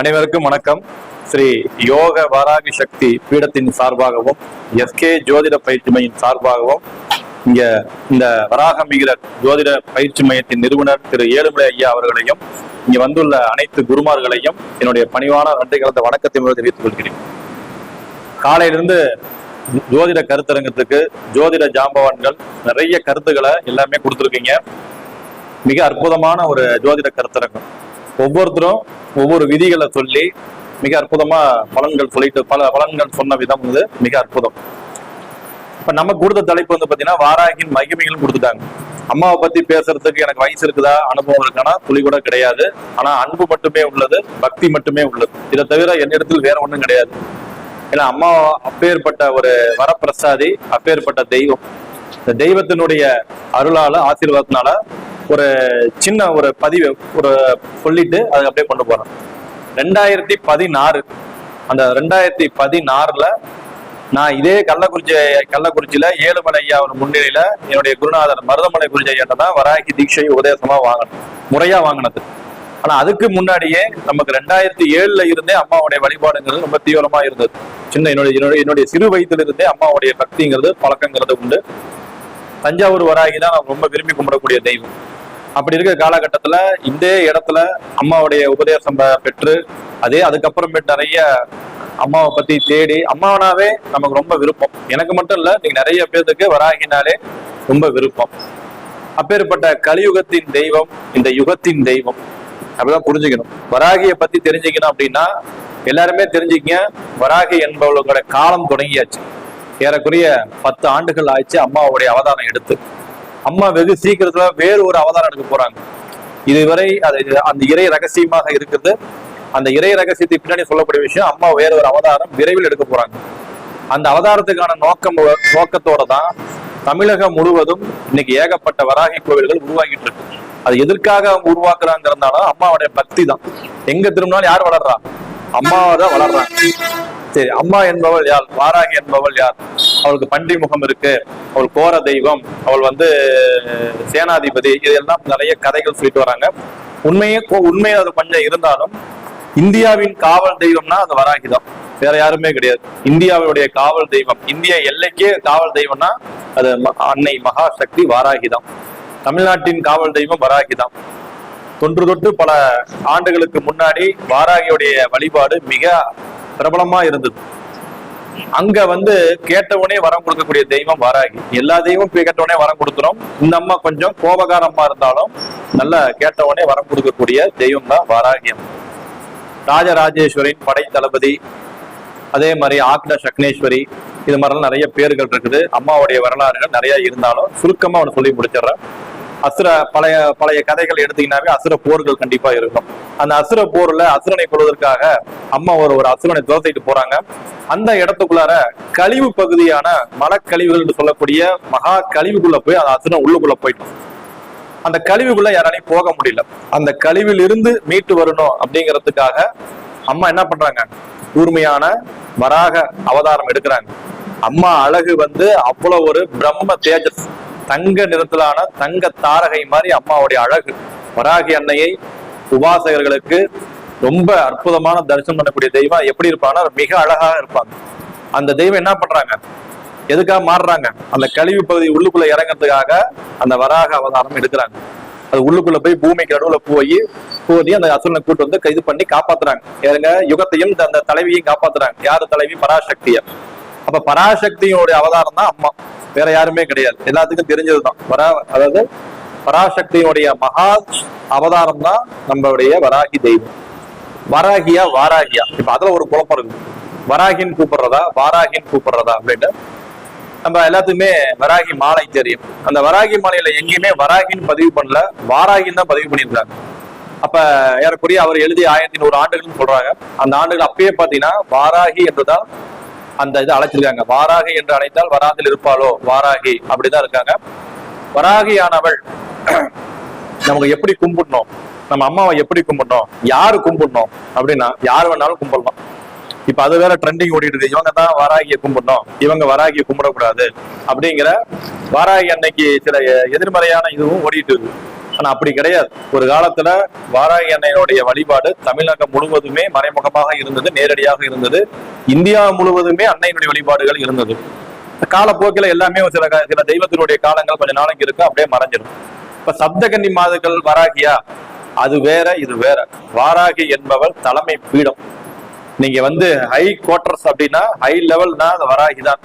அனைவருக்கும் வணக்கம். ஸ்ரீ யோக வாராகி சக்தி பீடத்தின் சார்பாகவும் எஸ்கே ஜோதிட பயிற்சி மையின் சார்பாகவும் இங்க இந்த வராக மிகிரர் ஜோதிட பயிற்சி மையத்தின் நிறுவனர் திரு ஏழுமலை ஐயா அவர்களையும் இங்க வந்துள்ள அனைத்து குருமார்களையும் என்னுடைய பணிவான நன்றி கலந்த வணக்கத்தை முதல் தெரிவித்துக் கொள்கிறேன். காலையிலிருந்து ஜோதிட கருத்தரங்கத்துக்கு ஜோதிட ஜாம்பவான்கள் நிறைய கருத்துக்களை எல்லாமே கொடுத்துருக்கீங்க. மிக அற்புதமான ஒரு ஜோதிட கருத்தரங்கம். ஒவ்வொருத்தரும் ஒவ்வொரு விதிகளை சொல்லி மிக அற்புதமா பலன்கள் சொல்லிட்டு பல பலன்கள் சொன்ன விதம் வந்து மிக அற்புதம். இப்ப நம்ம கொடுத்த தலைப்பு வந்து பாத்தீங்கன்னா வாராகின் மகிமைகள் கொடுத்துட்டாங்க. அம்மாவை பத்தி பேசுறதுக்கு எனக்கு வயசு இருக்குதா? அனுபவம் இருக்கானா? துளி கூட கிடையாது. ஆனா அன்பு மட்டுமே உள்ளது பக்தி மட்டுமே உள்ளது. இதை தவிர என்னிடத்தில் வேற ஒண்ணும் கிடையாது. ஏன்னா அம்மா அப்பேற்பட்ட ஒரு வரப்பிரசாதி அப்பேற்பட்ட தெய்வம். இந்த தெய்வத்தினுடைய அருளால ஆசீர்வாதத்தினால ஒரு சின்ன ஒரு பதிவு ஒரு சொல்லிட்டு அதை அப்படியே கொண்டு போறேன் ரெண்டாயிரத்தி பதினாறு. அந்த ரெண்டாயிரத்தி பதினாறுல நான் இதே கள்ளக்குறிச்சி கள்ளக்குறிச்சியில ஏழுமலை ஐயா அவர் முன்னிலையில என்னுடைய குருநாதர் மருதமலை குருஜி ஐயாட்ட தான் வராகி தீட்சை உபதேசமா வாங்கணும் முறையா வாங்கினது. ஆனா அதுக்கு முன்னாடியே நமக்கு ரெண்டாயிரத்தி ஏழுல இருந்தே அம்மாவுடைய வழிபாடுங்கிறது ரொம்ப தீவிரமா இருந்தது. சின்ன என்னுடைய என்னுடைய என்னுடைய சிறு வயதுல இருந்தே அம்மாவுடைய பக்திங்கிறது பழக்கங்கிறது உண்டு. தஞ்சாவூர் வராகி தான் நான் ரொம்ப விரும்பி கும்பிடக்கூடிய தெய்வம். அப்படி இருக்கிற காலகட்டத்துல இந்த இடத்துல அம்மாவுடைய உபதேசம் பெற்று அதே அதுக்கப்புறமேட்டு நிறைய அம்மாவை பத்தி தேடி அம்மாவனாவே நமக்கு ரொம்ப விருப்பம். எனக்கு மட்டும் இல்ல நீங்க நிறைய பேர்த்துக்கு வராகினாலே ரொம்ப விருப்பம். அப்பேற்பட்ட கலியுகத்தின் தெய்வம் இந்த யுகத்தின் தெய்வம். அப்படிதான் புரிஞ்சுக்கணும். வராகியை பத்தி தெரிஞ்சுக்கணும் அப்படின்னா எல்லாருமே தெரிஞ்சுக்கங்க வராகி என்பவர்களோட காலம் தொடங்கியாச்சு. ஏறக்குறைய பத்து ஆண்டுகள் ஆயிடுச்சு அம்மாவுடைய அவதாரம் எடுத்து. அம்மா வெகு சீக்கிரத்துல வேறு ஒரு அவதாரம் எடுக்க போறாங்க. இதுவரை அது அந்த இறை ரகசியமாக இருக்குது அந்த இறை ரகசியத்தை பின்னாடி சொல்லக்கூடிய விஷயம் அம்மா வேற ஒரு அவதாரம் விரைவில் எடுக்க போறாங்க. அந்த அவதாரத்துக்கான நோக்கம் நோக்கத்தோட தான் தமிழகம் முழுவதும் இன்னைக்கு ஏகப்பட்ட வராகி கோவில்கள் உருவாகிட்டு இருக்கு. அது எதற்காக அவங்க உருவாக்குறாங்கிறதுனால அம்மாவுடைய பக்தி தான் எங்க திரும்பினாலும் யார் வளர்றா? அம்மாவை தான் வளர்றாங்க. சரி அம்மா என்பவள் யார்? வாராகி என்பவள் யார்? அவளுக்கு பன்றி முகம் இருக்கு. அவள் கோர தெய்வம். அவள் வந்து சேனாதிபதி. இதெல்லாம் நிறைய கதைகள் சொல்லிட்டு வராங்க. உண்மையே கோ- அது கொஞ்சம் இருந்தாலும் இந்தியாவின் காவல் தெய்வம்னா அது வராகிதான். வேற யாருமே கிடையாது. இந்தியாவுடைய காவல் தெய்வம் இந்திய எல்லைக்கே காவல் தெய்வம்னா அது ம- அன்னை மகாசக்தி வாராகி தான் தமிழ்நாட்டின் காவல் தெய்வம் வராகி தான் தொன்று தொட்டு பல ஆண்டுகளுக்கு முன்னாடி வாராகியுடைய வழிபாடு மிக பிரபலமா இருந்தது. அங்க வந்து கேட்டவனே வரம் கொடுக்கக்கூடிய தெய்வம் வாராகி. எல்லா தெய்வம் கேட்டவனே வரம் கொடுத்துரும் இந்த அம்மா கொஞ்சம் கோபகாரமா இருந்தாலும் நல்லா கேட்டவனே வரம் கொடுக்கக்கூடிய தெய்வம் தான் வாராகியம் ராஜராஜேஸ்வரின் படை தளபதி அதே மாதிரி ஆக்ட சக்னேஸ்வரி இது மாதிரிலாம் நிறைய பேர்கள் இருக்குது. அம்மாவுடைய வரலாறுகள் நிறைய இருந்தாலும் சுருக்கமா அவனை சொல்லி முடிச்சிடுறேன். அசுர பழைய பழைய கதைகள் எடுத்தீங்கன்னாவே அசுர போர்கள் கண்டிப்பா இருக்கும். அந்த அசுர போர்ல அசுரனை கொள்வதற்காக அம்மா ஒரு ஒரு அசுரனை துரத்திட்டு போறாங்க. அந்த இடத்துக்குள்ளார கழிவு பகுதியான மலக்கழிவுகள் என்று சொல்லக்கூடிய மகா கழிவுக்குள்ள போய் அந்த அசுரன் உள்ளுக்குள்ள போயிட்டோம் அந்த கழிவுக்குள்ள யாராலையும் போக முடியல. அந்த கழிவில் இருந்து மீட்டு வரணும் அப்படிங்கிறதுக்காக அம்மா என்ன பண்றாங்க? கூர்மையான வராக அவதாரம் எடுக்கிறாங்க. அம்மா அழகு வந்து அவ்வளவு ஒரு பிரம்ம தேஜஸ். தங்க நிறத்திலான தங்க தாரகை மாதிரி அம்மாவுடைய அழகு. வராகி அன்னையை உபாசகர்களுக்கு ரொம்ப அற்புதமான தரிசனம் பண்ணக்கூடிய தெய்வம். எப்படி இருப்பாங்கன்னா மிக அழகாக இருப்பாங்க அந்த தெய்வம் என்ன பண்றாங்க? எதுக்காக மாறுறாங்க? அந்த கழிவு பகுதி உள்ளுக்குள்ள இறங்கிறதுக்காக அந்த வராக அவதாரம் எடுக்கிறாங்க. அது உள்ளுக்குள்ள போய் பூமிக்கு நடுவுல போய் போதி அந்த அசுரனை கூட்டு வந்து கைது பண்ணி காப்பாத்துறாங்க. ஏங்க யுகத்தையும் அந்த தலைவியையும் காப்பாத்துறாங்க. யாரு தலைவி? பராசக்தியை. அப்ப பராசக்தியோடைய அவதாரம் தான் அம்மா. வேற யாருமே கிடையாது. எல்லாத்துக்கும் தெரிஞ்சதுதான். வரா அதாவது பராசக்தியோடைய மகா அவதாரம் தான் நம்மளுடைய வராகி தெய்வம். வராகியா வாராகியா? இப்ப அதுல ஒரு குழப்பம் இருக்கு. வராகின்னு கூப்பிடுறதா வாராகின்னு கூப்பிடுறதா அப்படின்னு. நம்ம எல்லாத்துக்குமே வராகி மாலை தெரியும். அந்த வராகி மாலையில எங்கேயுமே வராகின்னு பதிவு பண்ணல வாராகின்னு தான் பதிவு பண்ணியிருக்காங்க. அப்ப ஏறக்குறைய அவர் எழுதிய ஆயிரத்தி நூறு ஆண்டுகள்னு சொல்றாங்க. அந்த ஆண்டுகள் அப்பயே பாத்தீங்கன்னா வாராகி என்றுதான் அந்த இதை அழைச்சிருக்காங்க. வாராகி என்று அழைத்தால் வராகில் இருப்பாளோ? வாராகி. அப்படிதான் இருக்காங்க. வராகியானவள் நமக்கு எப்படி கும்பிடணும்? நம்ம அம்மாவை எப்படி கும்பிடணும்? யாரு கும்பிடணும்? அப்படின்னா யார் வேணாலும் கும்பிடலாம். இப்ப அது வேற ட்ரெண்டிங் ஓடிட்டு இருக்கு இவங்க தான் வாராகியை கும்பிடணும். இவங்க வாராகியை கும்பிடக்கூடாது. அப்படிங்கிற வாராகி அன்னைக்கு சில எதிர்மறையான இதுவும் ஓடிட்டு இருக்கு. ஆனா அப்படி கிடையாது. ஒரு காலத்துல வாராகி அன்னையுடைய வழிபாடு தமிழகம் முழுவதுமே மறைமுகமாக இருந்தது நேரடியாக இருந்தது. இந்தியா முழுவதுமே அன்னையினுடைய வழிபாடுகள் இருந்தது. காலப்போக்கில் எல்லாமே சில சில தெய்வத்தினுடைய காலங்கள் கொஞ்ச நாளைக்கு இருக்கும் அப்படியே மறைஞ்சிடும். இப்ப சப்தகன்னி மாதுகள் வராகியா? அது வேற இது வேற. வாராகி என்பவள் தலைமை பீடம். நீங்க வந்து ஹை குவார்டர்ஸ் அப்படின்னா ஹை லெவல்னா அது வராகி தான்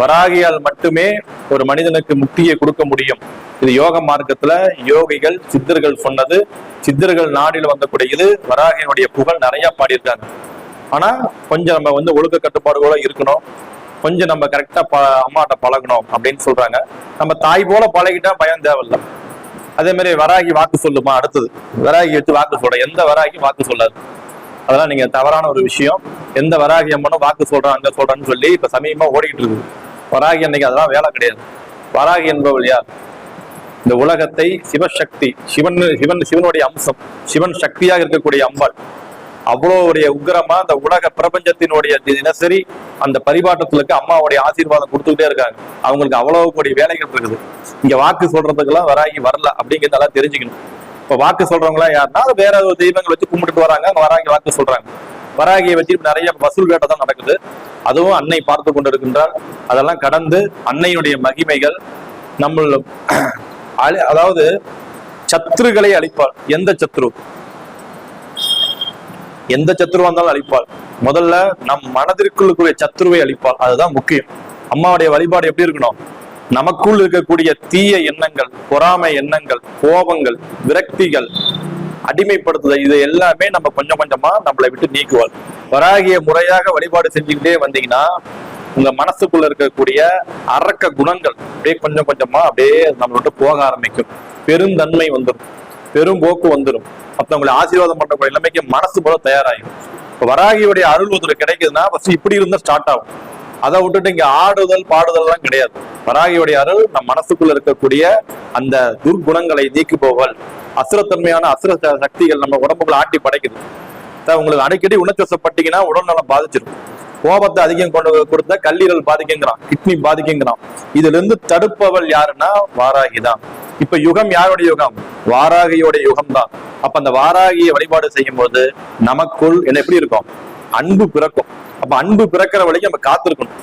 வராகியால் மட்டுமே ஒரு மனிதனுக்கு முக்தியை கொடுக்க முடியும். இது யோக மார்க்கத்துல யோகிகள் சித்தர்கள் சொன்னது சித்தர்கள் நாடில் வந்தக்கூடிய இது வராகியினுடைய புகழ் நிறைய பாடியிருக்காங்க. ஆனா கொஞ்சம் நம்ம வந்து ஒழுக்க கட்டுப்பாடுகளோட இருக்கணும். கொஞ்சம் நம்ம கரெக்டா ப அம்மாட்ட பழகணும் அப்படின்னு சொல்றாங்க. நம்ம தாய் போல பழகிட்டா பயம் தேவையில்ல. அதே மாதிரி வராகி வாக்கு சொல்லுமா அடுத்தது. வராகி வச்சு வாக்கு சொல்ற எந்த வராகி வாக்கு சொல்லாது. அதெல்லாம் நீங்க தவறான ஒரு விஷயம். எந்த வராகி அம்மனும் வாக்கு சொல்றான் அங்க சொல்றேன்னு சொல்லி இப்ப சமீபமா ஓடிக்கிட்டு இருக்குது. வராகி அன்னைக்கு அதெல்லாம் வேலை கிடையாது. வராகி என்பவள் யார்? இந்த உலகத்தை சிவசக்தி சிவன் சிவன் சிவனுடைய அம்சம் சிவன் சக்தியாக இருக்கக்கூடிய அம்பாள். அவ்வளோடைய உக்கிரமா அந்த உலக பிரபஞ்சத்தினுடைய தினசரி அந்த பரிபாட்டத்துக்கு அம்மாவுடைய ஆசீர்வாதம் கொடுத்துக்கிட்டே இருக்காங்க. அவங்களுக்கு அவ்வளவு கூடிய வேலைகள் இருக்குது. இங்க வாக்கு சொல்றதுக்கெல்லாம் வராகி வரல அப்படிங்கிறதெல்லாம் தெரிஞ்சுக்கணும். இப்ப வாக்கு சொல்றவங்களாம் யாருன்னா வேற ஒரு தெய்வங்கள் வச்சு கும்பிட்டுட்டு வராங்க வராங்க வாக்கு சொல்றாங்க. வராகியை வச்சு நிறைய வசூல் வேட்டை தான் நடக்குது. அதுவும் அன்னை பார்த்து கொண்டிருக்கின்றார். அதெல்லாம் கடந்து அன்னையுடைய மகிமைகள் நம்ம அதாவது சத்துருகளை அழிப்பாள். எந்த சத்ரு? எந்த சத்ருவா இருந்தாலும் அழிப்பாள். முதல்ல நம் மனதிற்குள் சத்ருவை அழிப்பாள். அதுதான் முக்கியம். அம்மாவுடைய வழிபாடு எப்படி இருக்கணும்? நமக்குள் இருக்கக்கூடிய தீய எண்ணங்கள் பொறாமை எண்ணங்கள் கோபங்கள் விரக்திகள் அடிமைப்படுத்துதல் இது எல்லாமே நம்ம கொஞ்சம் கொஞ்சமா நம்மளை விட்டு நீக்குவாள். வராகிய முறையாக வழிபாடு செஞ்சுக்கிட்டே வந்தீங்கன்னா உங்க மனசுக்குள்ள இருக்கக்கூடிய அரக்க குணங்கள் அப்படியே கொஞ்சம் கொஞ்சமா அப்படியே நம்ம விட்டு போக ஆரம்பிக்கும். பெருந்தன்மை வந்துடும் பெரும் போக்கு வந்துடும் மற்றவங்களை ஆசீர்வாதம் பண்ணக்கூடிய நிலைமைக்கு மனசு போல தயாராகும் வராகியுடைய அருள் ஒருத்தர் கிடைக்குதுன்னா ஃபர்ஸ்ட் இப்படி இருந்தா ஸ்டார்ட் ஆகும். அதை விட்டுட்டு இங்க ஆடுதல் பாடுதல் எல்லாம் கிடையாது. வராகியுடைய அருள் நம் மனசுக்குள்ள இருக்கக்கூடிய அந்த துர்குணங்களை நீக்குபவள் அசுரத்தன்மையான அசுர சக்திகள் நம்ம உடம்புக்குள்ள ஆட்டி படைக்குது. உங்களுக்கு அடிக்கடி உணர்ச்சப்பட்டீங்கன்னா உடல்நலம் பாதிச்சிடும் கோபத்தை அதிகம் கொண்டு கொடுத்தா கல்லீரல் பாதிக்குங்கிறான் கிட்னி பாதிக்குங்கிறான். இதுல இருந்து தடுப்பவள் யாருன்னா வாராகி தான். இப்ப யுகம் யாருடைய யுகம்? வாராகியோட யுகம் தான். அப்ப அந்த வாராகியை வழிபாடு செய்யும் போது நமக்குள் என்ன எப்படி இருக்கும்? அன்பு பிறக்கும். அப்ப அன்பு பிறக்கிற வரைக்கும் நம்ம காத்திருக்கணும்.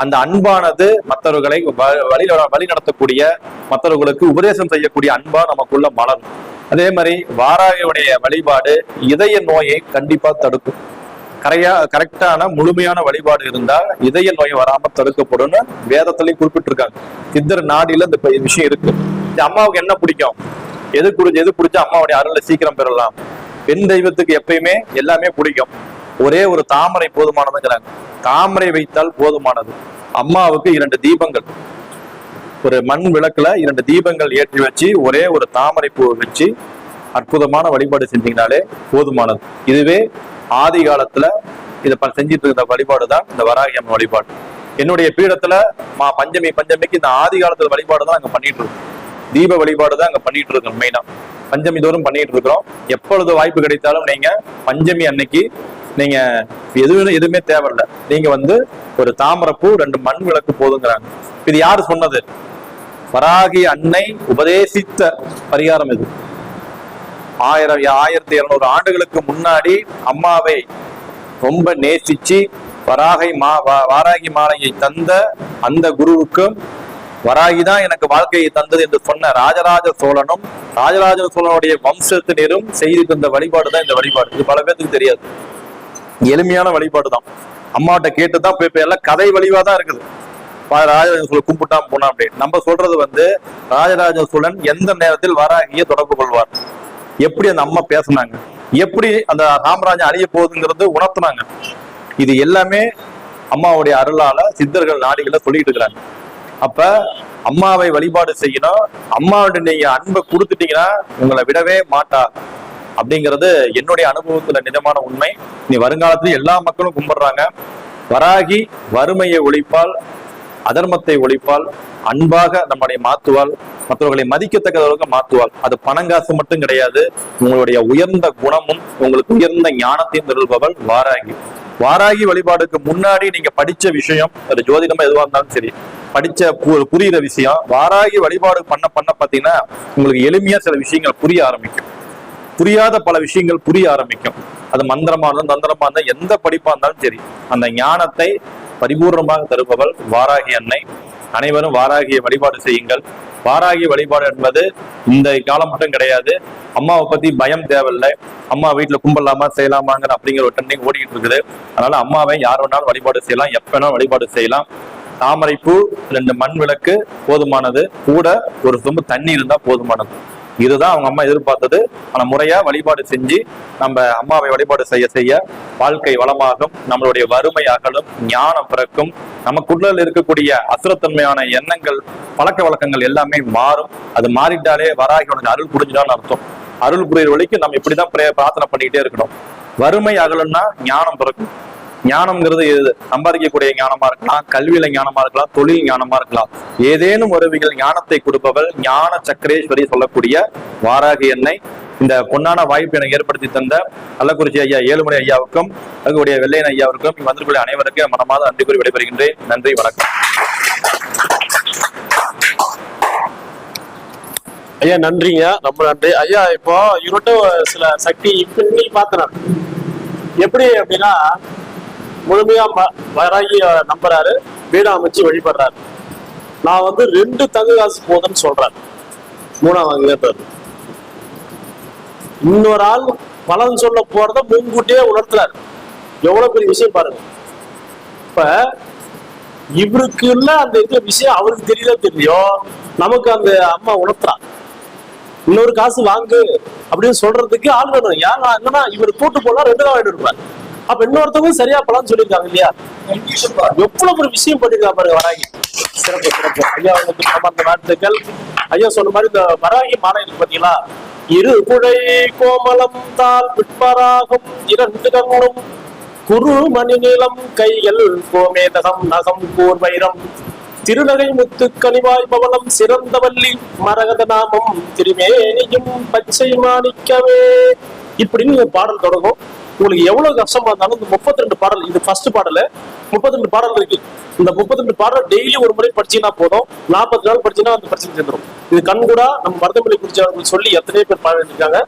அந்த அன்பானது மற்றவர்களை வ- வழி வழி நடத்தக்கூடிய மற்றவர்களுக்கு உபதேசம் செய்யக்கூடிய அன்பா நமக்குள்ள மலரும். அதே மாதிரி வாராகியுடைய வழிபாடு இதய நோயை கண்டிப்பா தடுக்கும். கரையா கரெக்டான முழுமையான வழிபாடு இருந்தா இதய நோய் வராம தடுக்கப்படும்னு வேதத்திலையும் குறிப்பிட்டிருக்காங்க. சித்தர் நாடியில இந்த விஷயம் இருக்கு. அம்மாவுக்கு என்ன பிடிக்கும்? எது குறிச்சு எது பிடிச்சா அம்மாவுடைய அருளை சீக்கிரம் பெறலாம். பெண் தெய்வத்துக்கு எப்பயுமே எல்லாமே பிடிக்கும். ஒரே ஒரு தாமரை போதுமானதுங்கிறாங்க. தாமரை வைத்தால் போதுமானது. அம்மாவுக்கு இரண்டு தீபங்கள். ஒரு மண் விளக்குல இரண்டு தீபங்கள் ஏற்றி வச்சு ஒரே ஒரு தாமரை பூ வச்சு அற்புதமான வழிபாடு செஞ்சீங்கனாலே போதுமானது. இதுவே ஆதி காலத்துல இதை செஞ்சிட்டு இருந்த வழிபாடு தான் இந்த வராகி அம்மன் வழிபாடு. என்னுடைய பீடத்துல மா பஞ்சமி பஞ்சமிக்கு இந்த ஆதி காலத்துல வழிபாடு தான் அங்க பண்ணிட்டு இருக்கோம் தீப வழிபாடு தான் அங்க பண்ணிட்டு இருக்கோம் மெயினா பஞ்சமி தோறும் பண்ணிட்டு இருக்கிறோம் எப்பொழுது வாய்ப்பு கிடைத்தாலும் நீங்க பஞ்சமி அன்னைக்கு நீங்க எதுவும் எதுவுமே தேவையில்லை. நீங்க வந்து ஒரு தாமரப்பூ ரெண்டு மண் விளக்கு போதுங்கிறாங்க. இது யாரு சொன்னது? வராகி அன்னை உபதேசித்த பரிகாரம் இது. ஆயிரம் ஆயிரத்தி இருநூறு ஆண்டுகளுக்கு முன்னாடி அம்மாவை ரொம்ப நேசிச்சு வராகை மா வாராகி மாலையை தந்த அந்த குருவுக்கும் வராகி தான் எனக்கு வாழ்க்கையை தந்தது என்று சொன்ன ராஜராஜ சோழனும் ராஜராஜ சோழனுடைய வம்சத்தினரும் செய்து தந்த வழிபாடு தான் இந்த வழிபாடு. இது பல பேருக்கு தெரியாது. எளிமையான வழிபாடு தான் அம்மாட்ட கேட்டு தான் போய் எல்லாம் கதை வழிவா தான் இருக்குது. ராஜராஜன் ராஜராஜ சோழன் கும்பிட்டா போனா அப்படின்னு நம்ம சொல்றது வந்து ராஜராஜ சோழன் எந்த நேரத்தில் வராகிய தொடர்பு கொள்வார். எப்படி அந்த அம்மா பேசுனாங்க? எப்படி அந்த ராமராஜன் அழிய போகுதுங்கிறது உணர்த்துனாங்க. இது எல்லாமே அம்மாவுடைய அருளால சித்தர்கள் நாடிகளை சொல்லிட்டு இருக்கிறாங்க. அப்ப அம்மாவை வழிபாடு செய்யணும். அம்மாவுடைய நீங்க அன்பை கொடுத்துட்டீங்கன்னா உங்களை விடவே மாட்டா. அப்படிங்கிறது என்னுடைய அனுபவத்துல நிஜமான உண்மை. நீ வருங்காலத்துல எல்லா மக்களும் கும்பிடுறாங்க. வராகி வறுமையை ஒழிப்பால் அதர்மத்தை ஒழிப்பால் அன்பாக நம்மளை மாத்துவாள் மற்றவர்களை மதிக்கத்தக்க அளவுக்கு மாத்துவாள் அது பணங்காசு மட்டும் கிடையாது. உங்களுடைய உயர்ந்த குணமும் உங்களுக்கு உயர்ந்த ஞானத்தையும் தருபவள் வாராகி. வாராகி வழிபாடுக்கு முன்னாடி நீங்க படிச்ச விஷயம் அது ஜோதிடமா எதுவா இருந்தாலும் சரி படிச்ச புரியுற விஷயம் வாராகி வழிபாடு பண்ண பண்ண பாத்தீங்கன்னா உங்களுக்கு எளிமையா சில விஷயங்கள் புரிய ஆரம்பிக்கும். புரியாத பல விஷயங்கள் புரிய ஆரம்பிக்கும். அது மந்திரமா இருந்தாலும் தந்திரமா இருந்தாலும் எந்த படிப்பா இருந்தாலும் சரி. அந்த ஞானத்தை பரிபூர்ணமாக தருபவள் வாராகி அன்னை. அனைவரும் வாராகியை வழிபாடு செய்யுங்கள். வாராகி வழிபாடு என்பது இந்த காலம் மட்டும் கிடையாது. அம்மாவை பத்தி பயம் தேவையில்லை. அம்மா வீட்டுல கும்பலாமா செய்யலாமாங்கிற அப்படிங்கிற ஒரு டெண்டிங் ஓடிக்கிட்டு இருக்குது. அதனால அம்மாவை யார் வேணாலும் வழிபாடு செய்யலாம். எப்ப வேணாலும் வழிபாடு செய்யலாம். தாமரைப்பூ ரெண்டு மண் விளக்கு போதுமானது. கூட ஒரு சொம்பு தண்ணி இருந்தா போதுமானது. இதுதான் அவங்க அம்மா எதிர்பார்த்தது. ஆனா முறையா வழிபாடு செஞ்சு நம்ம அம்மாவை வழிபாடு செய்ய செய்ய வாழ்க்கை வளமாகும் நம்மளுடைய வறுமை அகலும் ஞானம் பிறக்கும் நமக்குள்ள இருக்கக்கூடிய அசுரத்தன்மையான எண்ணங்கள் பழக்க வழக்கங்கள் எல்லாமே மாறும். அது மாறிட்டாலே வராகியோட அருள் புரிஞ்சுடான்னு அர்த்தம். அருள் புரியுற வழிக்கு நம்ம இப்படிதான் பிரார்த்தனை பண்ணிக்கிட்டே இருக்கணும். வறுமை அகலும்னா ஞானம் பிறக்கும். ஞானம்ங்கிறது எது? சம்பாதிக்கக்கூடிய ஞானமா இருக்கலாம் கல்வியில ஞானமா இருக்கலாம் தொழில் ஞானமா இருக்கலாம். ஏதேனும் உறவிகள் ஞானத்தை கொடுப்பவள் ஞான சக்கரேஸ்வரி சொல்லக்கூடிய வாராகி எண்ணெய் இந்த பொன்னான வாய்ப்பு எனக்கு ஏற்படுத்தி தந்த கள்ளக்குறிச்சி ஐயா ஏழுமலை ஐயாவுக்கும் அதுக்குடைய வெள்ளையன் ஐயாவுக்கும் இங்க வந்திருக்கூடிய அனைவருக்கும் மனமாத நன்றி கூறி விடைபெறுகின்றேன். நன்றி வணக்கம். ஐயா நன்றிங்க. ரொம்ப நன்றி. ஐயா இப்போ இவர்கிட்ட சில சக்தி இப்படி இன்னைக்கு எப்படி அப்படின்னா முழுமையா வராகி நம்புறாரு. வீணா அமைச்சு வழிபடுறாரு. நான் வந்து ரெண்டு தங்க காசு போதுன்னு சொல்றேன். மூணாம் கேட்டாரு இன்னொரு ஆள் பலன் சொல்ல போறத முன்கூட்டியே உணர்த்துறாரு. எவ்வளவு பெரிய விஷயம் பாருங்க. இப்ப இவருக்கு இல்ல அந்த இது விஷயம் அவருக்கு தெரியல தெரியும் நமக்கு அந்த அம்மா உணர்த்துறான் இன்னொரு காசு வாங்கு அப்படின்னு சொல்றதுக்கு ஆள் வேணும். ஏன்னா என்னன்னா இவர் கூட்டு போனா ரெண்டு தான் வாங்கிட்டு இருப்பார் அப்ப இன்னொருத்தவங்க சரியா பலன்னு சொல்லியிருக்காங்க இல்லையா? எவ்வளவு ஒரு விஷயம் பண்ணிருக்கா பாருங்க வராங்க சிறப்பு சிறப்பு. ஐயா உங்களுக்கு அந்த வாழ்த்துக்கள். ஐயா சொன்ன மாதிரி இந்த வராகி மாலை இருக்கு பாத்தீங்களா? இரு குடை கோமலம் தால் விட்பராகும் இரண்டு கண்ணும் குரு மணி நீளம் கைகள் கோமேதகம் நகம் கூர் வைரம். திருநகை முத்து கனிவாய் பவனம் சிறந்தவல்லி மரகத நாமம் திருமேனியும் பச்சை மாணிக்கவே. இப்படின்னு ஒரு பாடல் தொடங்கும். உங்களுக்கு எவ்வளவு கஷ்டமா இருந்தாலும் இந்த முப்பத்தி ரெண்டு பாடல் இது ஃபர்ஸ்ட் பாடல் முப்பத்தி ரெண்டு பாடல் இருக்கு. இந்த முப்பத்தி ரெண்டு பாடல் டெய்லி ஒரு முறை படிச்சீங்கன்னா போதும். நாற்பத்தி நாள் படிச்சீங்கன்னா அந்த பிரச்சனை சேர்ந்துடும் இது கண்கூடா நம்ம மருதமலை குறிச்சவர்கள் சொல்லி எத்தனையோ பேர் பாடிருக்காங்க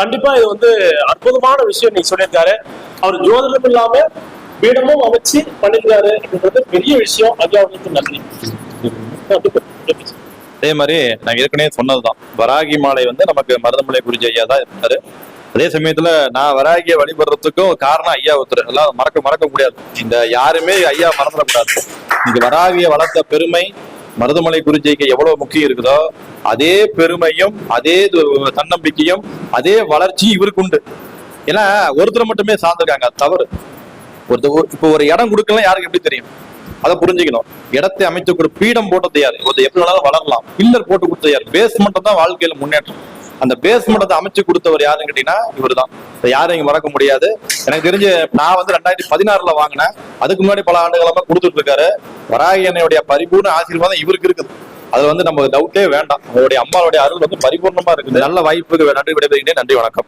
கண்டிப்பா இது வந்து அற்புதமான விஷயம் நீங்க சொல்லியிருக்காரு. அவர் ஜோதிடம் இல்லாம பீடமும் அமைச்சு பண்ணிருக்காரு அப்படின்றது பெரிய விஷயம். ஐயாவுக்கு நன்றி. அதே மாதிரி நான் ஏற்கனவே சொன்னதுதான். வராகி மாலை வந்து நமக்கு மருதமலை குறிச்சி ஐயா தான் இருந்தாரு. அதே சமயத்துல நான் வராகியை வழிபடுறதுக்கும் காரணம் ஐயா ஒருத்தர். எல்லாம் மறக்க மறக்க முடியாது. இந்த யாருமே ஐயா மறந்துடக்கூடாது. இங்க வராகியை வளர்த்த பெருமை மருதமலை குறிச்சிக்கு எவ்வளவு முக்கியம் இருக்குதோ அதே பெருமையும் அதே தன்னம்பிக்கையும் அதே வளர்ச்சி இவருக்கு உண்டு. ஏன்னா ஒருத்தர் மட்டுமே சார்ந்திருக்காங்க. தவறு. ஒருத்தர் இப்ப இப்போ ஒரு இடம் கொடுக்கலாம் யாருக்கு எப்படி தெரியும்? அதை புரிஞ்சுக்கணும். இடத்தை அமைத்து கொடு பீடம் போட்டது யாரு ஒருத்தர் எப்படி வேணாலும் வளரலாம். பில்லர் போட்டு கொடுத்தது யாரு பேஸ்மெண்ட் தான் வாழ்க்கையில முன்னேற்றம். அந்த பேஸ்மெண்ட்டை அமைச்சு கொடுத்தவர் யாருன்னு கேட்டீங்கன்னா இவர்தான். இதை யாரும் இங்க மறக்க முடியாது. எனக்கு தெரிஞ்சு நான் வந்து ரெண்டாயிரத்தி பதினாறுல வாங்கினேன். அதுக்கு முன்னாடி பல ஆண்டுகளமா கொடுத்துட்டு இருக்காரு. வராகி என்னுடைய பரிபூர்ண ஆசீர்வாதம் இவருக்கு இருக்குது. அது வந்து நமக்கு டவுட்டே வேண்டாம். அவருடைய அம்மாவுடைய அருள் வந்து பரிபூர்ணமா இருக்குது. நல்ல வாய்ப்புக்கு நன்றி விடைபெறுகிறேன். நன்றி வணக்கம்.